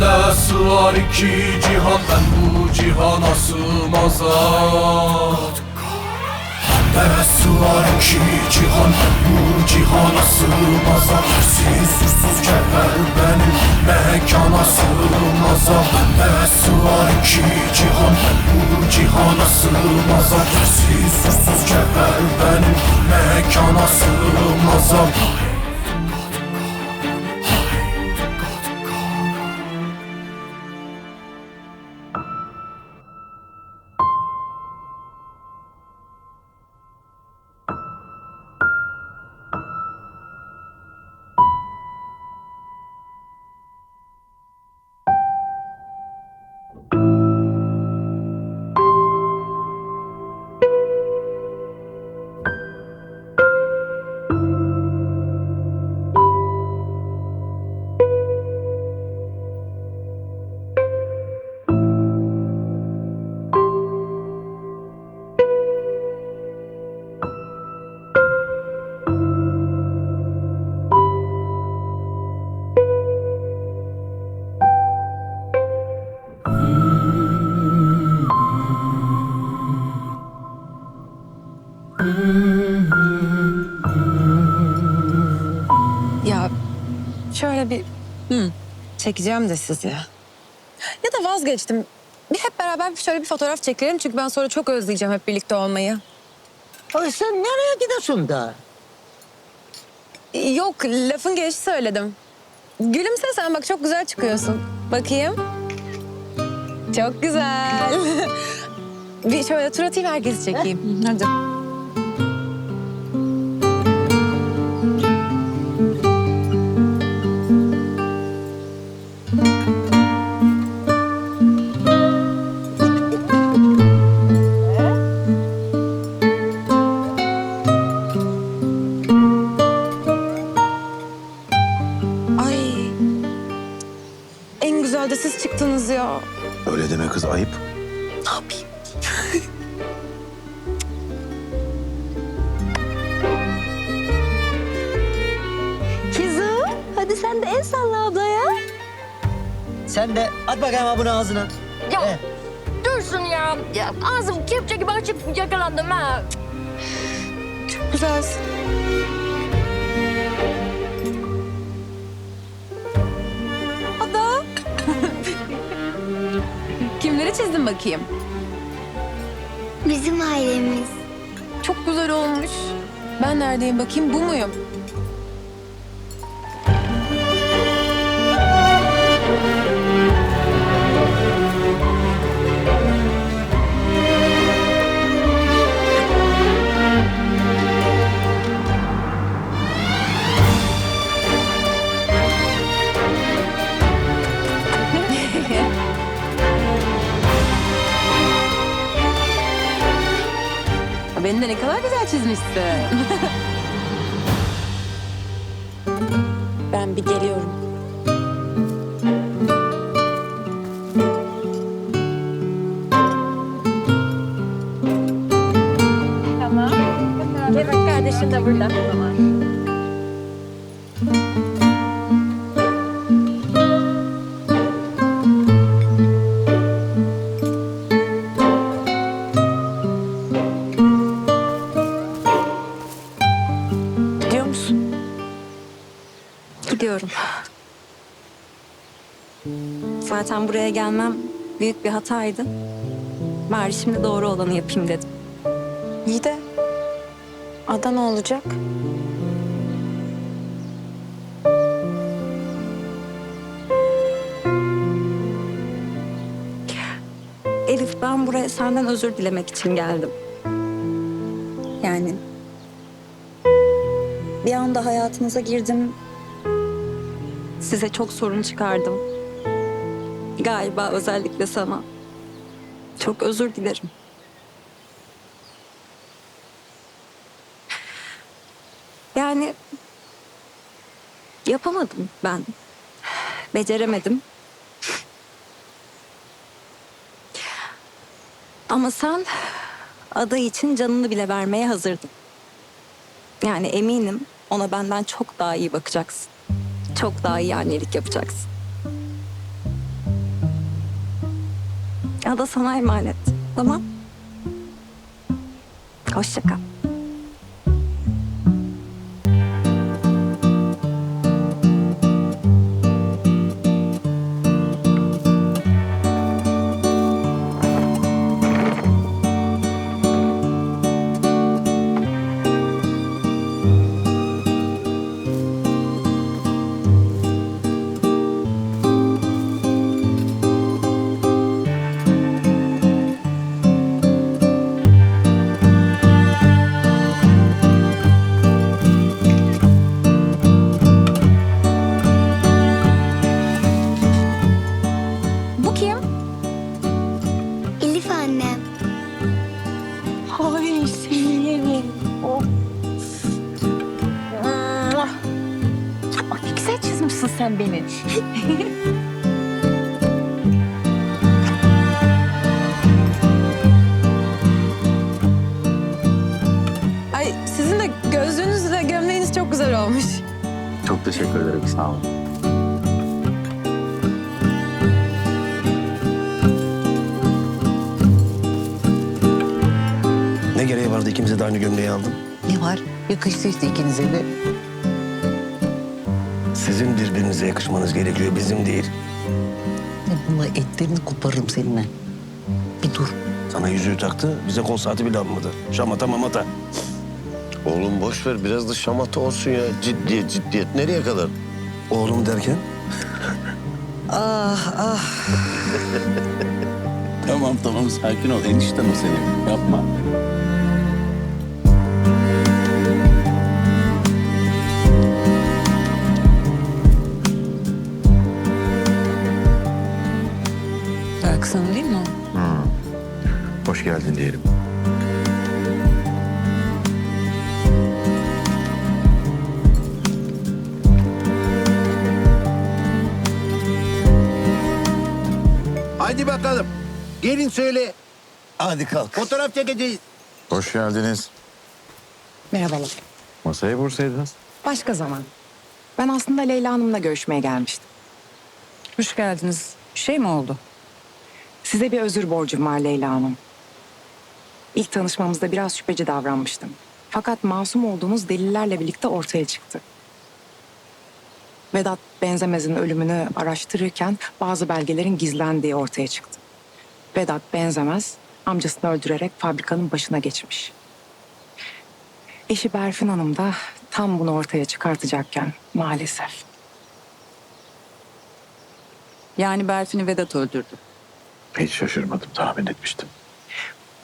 Bende sığar iki cihan Ben bu cihana sığmazam. Bende sığar iki cihan Ben bu cihana sığmazam. Siz susuz kevher benim mekana sığmazam. Bende sığar iki cihan Ben bu cihana sığmazam. Siz susuz kevher benim mekana sığmazam çekeceğim de sizi. Ya da vazgeçtim. Bir hep beraber şöyle bir fotoğraf çekelim çünkü ben sonra çok özleyeceğim hep birlikte olmayı. Ay sen nereye gidiyorsun da? Yok lafın gelişi söyledim. Gülümse sen bak çok güzel çıkıyorsun. Bakayım. Çok güzel. bir şöyle tur atayım herkesi çekeyim. Hadi. Öyle deme kız ayıp. Ne yapayım? Kızım hadi sen de el salla ablaya. Sen de at bakayım ha bunu ağzına. Ya Eh. dursun ya. ya. Ağzım kepçe gibi açık yakalandım ha. Güzelsin. Kimleri çizdin bakayım? Bizim ailemiz. Çok güzel olmuş. Ben neredeyim bakayım bu muyum? Beni de ne kadar güzel çizmişsin. ben bir geliyorum. Tamam. Bebek kardeşim de burada. Zaten buraya gelmem büyük bir hataydı. Bari şimdi doğru olanı yapayım dedim. İyi de Ada ne olacak? Elif ben buraya senden özür dilemek için geldim. Yani bir anda hayatınıza girdim. Size çok sorun çıkardım. Galiba özellikle sana. Çok özür dilerim. Yani yapamadım ben. Beceremedim. Ama sen ada için canını bile vermeye hazırdın. Yani eminim ona benden çok daha iyi bakacaksın. Çok daha iyi annelik yapacaksın. Ada sana emanet. Tamam. Hoşça kal. Aynı gömleği aldım? Ne var? Yakıştı işte ikinize de. Sizin birbirinize yakışmanız gerekiyor, bizim değil. Buna etlerini koparırım seninle. Bir dur. Sana yüzüğü taktı, bize kol saati bile almadı. Şamata mamata. Oğlum boş ver biraz da şamata olsun ya. Ciddiyet ciddiyet nereye kadar? Oğlum derken? Ah ah. Tamam tamam sakin ol. Enişten o senin. Yapma. Gelin söyle. Hadi kalk. Fotoğraf çekeceğiz. Hoş geldiniz. Merhabalar. Masayı vursaydınız. Başka zaman. Ben aslında Leyla Hanım'la görüşmeye gelmiştim. Hoş geldiniz. Bir şey mi oldu? Size bir özür borcum var Leyla Hanım. İlk tanışmamızda biraz şüpheci davranmıştım. Fakat masum olduğunuz delillerle birlikte ortaya çıktı. Vedat Benzemez'in ölümünü araştırırken bazı belgelerin gizlendiği ortaya çıktı. Vedat Benzemez amcasını öldürerek fabrikanın başına geçmiş. Eşi Berfin Hanım da tam bunu ortaya çıkartacakken maalesef. Yani Berfin'i Vedat öldürdü. Hiç şaşırmadım tahmin etmiştim.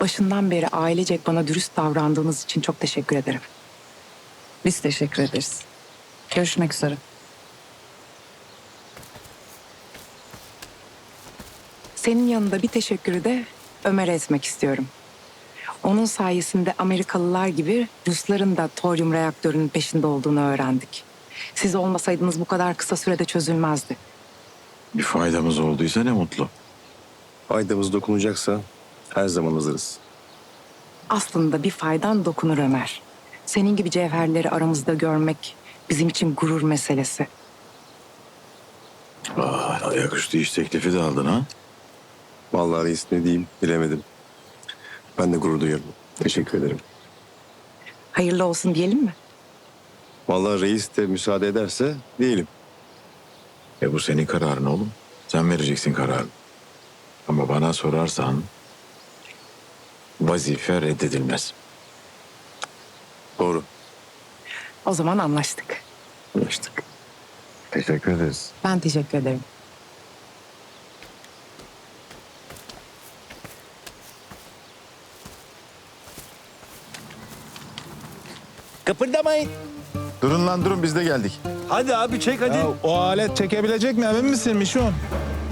Başından beri ailecek bana dürüst davrandığınız için çok teşekkür ederim. Biz teşekkür ederiz. Görüşmek üzere. Senin yanında bir teşekkürü de Ömer'e etmek istiyorum. Onun sayesinde Amerikalılar gibi Rusların da toryum reaktörünün peşinde olduğunu öğrendik. Siz olmasaydınız bu kadar kısa sürede çözülmezdi. Bir faydamız olduysa ne mutlu. Faydamız dokunacaksa her zaman hazırız. Aslında bir faydan dokunur Ömer. Senin gibi cevherleri aramızda görmek bizim için gurur meselesi. Aa, ayaküstü iş teklifi de aldın ha. Vallahi reis ne diyeyim bilemedim. Ben de gurur duyuyorum. Teşekkür ederim. Hayırlı olsun diyelim mi? Vallahi reis de müsaade ederse diyelim. E bu senin kararın oğlum. Sen vereceksin kararını. Ama bana sorarsan vazife reddedilmez. Doğru. O zaman anlaştık. Anlaştık. Teşekkür ederiz. Ben teşekkür ederim. Kıpırdamayın. Durun lan durun biz de geldik. Hadi abi çek hadi. o alet çekebilecek mi emin misin Mişon?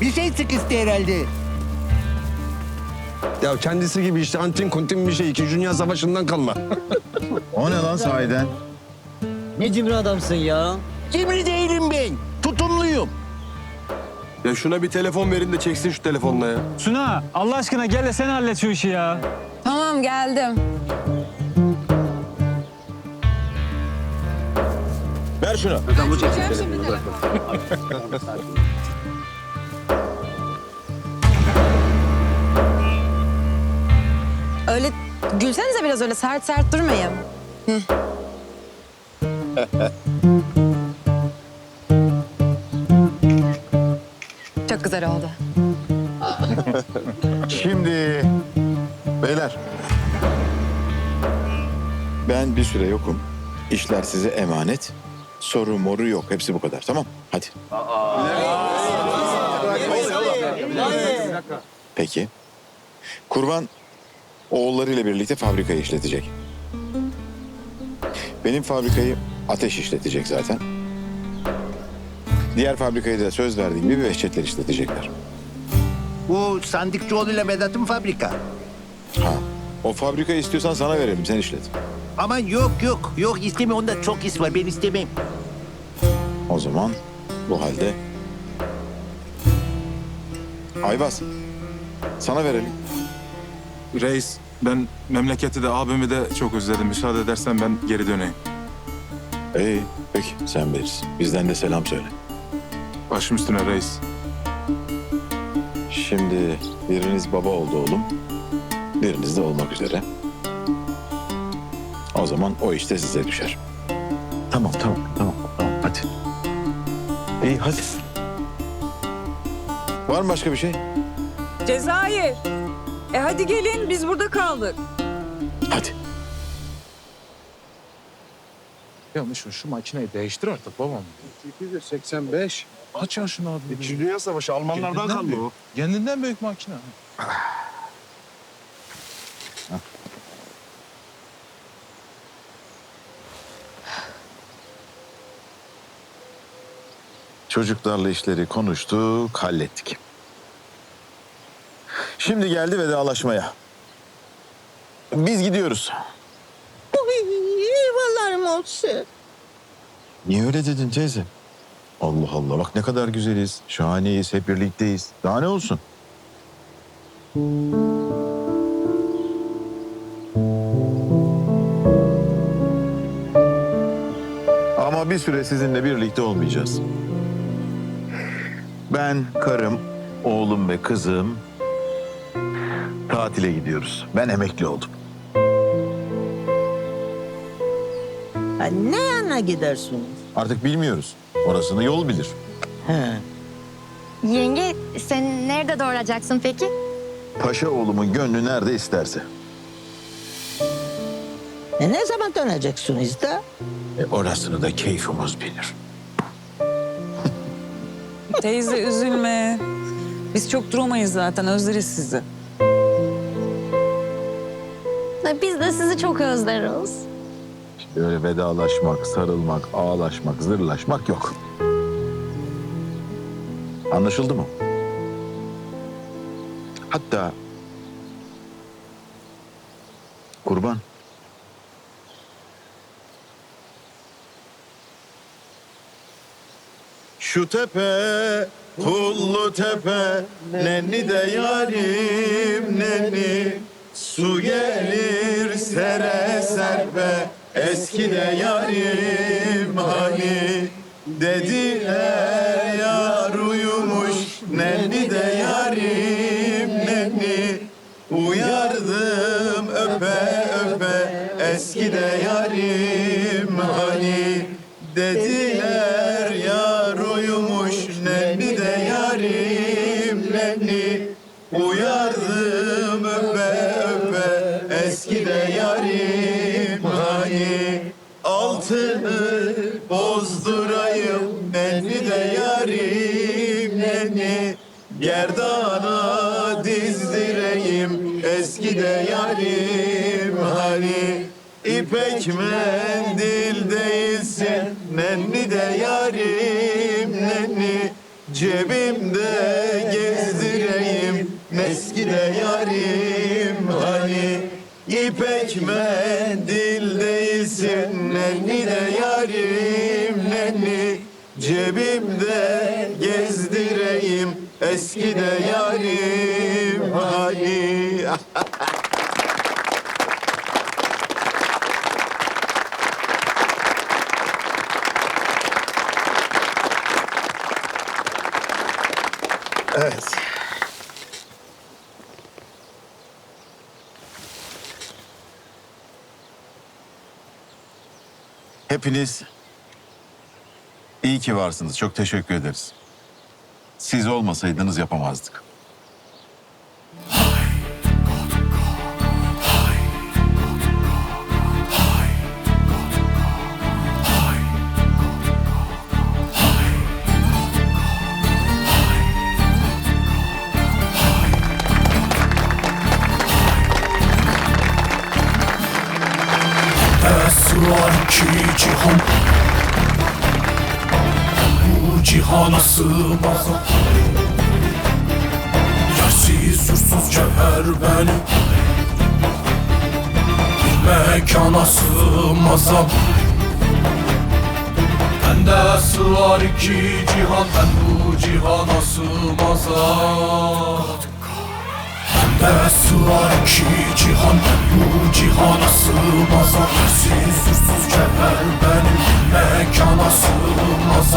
Bir şey sıkıştı herhalde. Ya kendisi gibi işte antin kuntin bir şey. İkinci Dünya Savaşı'ndan kalma. O ne lan sahiden? Ne cimri adamsın ya. Cimri değilim ben. Tutumluyum. ya şuna bir telefon verin de çeksin şu telefonla ya. Suna Allah aşkına gel de sen hallet şu işi ya. Tamam geldim. Ver şunu. Öyle gülsenize biraz öyle sert sert durmayın. Hı. Çok güzel oldu. Şimdi beyler. Ben bir süre yokum. İşler size emanet. Soru moru yok. Hepsi bu kadar. Tamam? Hadi. Peki. Kurban oğullarıyla birlikte fabrikayı işletecek. Benim fabrikayı ateş işletecek zaten. Diğer fabrikayı da söz verdiğim gibi Behçetler işletecekler. Bu Sandıkçıoğlu ile Vedat'ın fabrika. Ha. O fabrikayı istiyorsan sana verelim. Sen işlet. Aman yok yok. Yok isteme onda çok is var. Ben istemem. O zaman bu halde Ayvaz sana verelim. Reis, ben memleketi de abimi de çok özledim. Müsaade edersen ben geri döneyim. İyi peki sen bilirsin. Bizden de selam söyle. Başım üstüne reis. Şimdi biriniz baba oldu oğlum. Biriniz de olmak üzere. O zaman o işte size düşer. Tamam tamam tamam tamam hadi. İyi hadi. Var mı başka bir şey? Cezayir. E hadi gelin biz burada kaldık. Hadi. Ya şu, şu makineyi değiştir artık babam. 285. Aç ya şunu abi. İkinci Dünya Savaşı Almanlardan kaldı o. Kendinden büyük makine. Çocuklarla işleri konuştuk, hallettik. Şimdi geldi vedalaşmaya. Biz gidiyoruz. Eyvallahım olsun. Niye öyle dedin teyze? Allah Allah bak ne kadar güzeliz, şahaneyiz, hep birlikteyiz. Daha ne olsun? Ama bir süre sizinle birlikte olmayacağız. Ben, karım, oğlum ve kızım tatile gidiyoruz. Ben emekli oldum. Ha, ne yana gidersiniz? Artık bilmiyoruz. Orasını yol bilir. He. Yenge sen nerede doğuracaksın peki? Paşa oğlumun gönlü nerede isterse. E, ne zaman döneceksiniz de? E, orasını da keyfimiz bilir. Teyze üzülme. Biz çok duramayız zaten özleriz sizi. Biz de sizi çok özleriz. Şimdi öyle vedalaşmak, sarılmak, ağlaşmak, zırlaşmak yok. Anlaşıldı mı? Hatta kurban. Şu tepe, pullu tepe, nenni de yarim nenni. Su gelir sere serpe, eski de yarim hani. Dediler yar uyumuş, nenni de yarim nenni. Uyardım öpe öpe, eski de yarim hani. Dediler de yarim hani. İpek mendil değilsin, nenni de yarim nenni. Cebimde gezdireyim, eski de yarim hani. İpek mendil değilsin, nenni de yarim nenni. Cebimde gezdireyim, Eskide yarim hani. evet. Hepiniz iyi ki varsınız. Çok teşekkür ederiz. Siz olmasaydınız yapamazdık. Bu cihana sığmaz Yersiz yursuz cevher benim. Bir mekana sığmazam Bende sığar iki cihan Ben bu cihana sığmazam Bende sığar iki cihan Bu cihana sığmaz Yersiz yursuz cevher benim Mekana sığmaz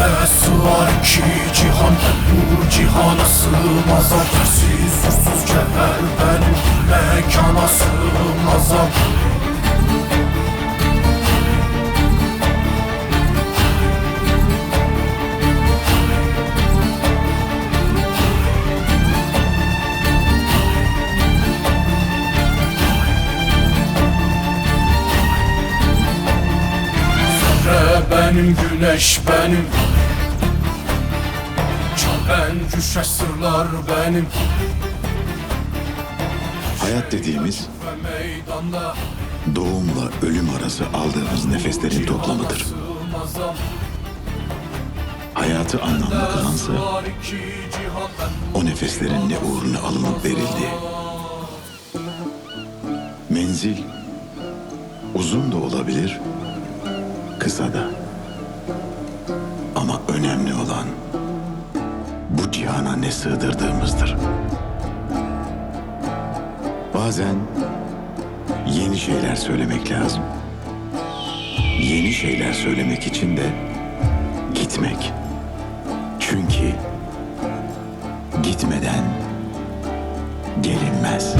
Bende sığar iki cihan Bu cihana sığmaz Yersiz yursuz cevher benim Mekana sığmaz benim güneş benim Çal en düşe sırlar benim Hayat dediğimiz doğumla ölüm arası aldığımız nefeslerin toplamıdır. Hayatı anlamlı kılansa ben o nefeslerin ne uğruna alınıp verildi. Menzil uzun da olabilir, kısa da. Ama önemli olan bu cihana ne sığdırdığımızdır. Bazen yeni şeyler söylemek lazım. Yeni şeyler söylemek için de gitmek. Çünkü gitmeden gelinmez.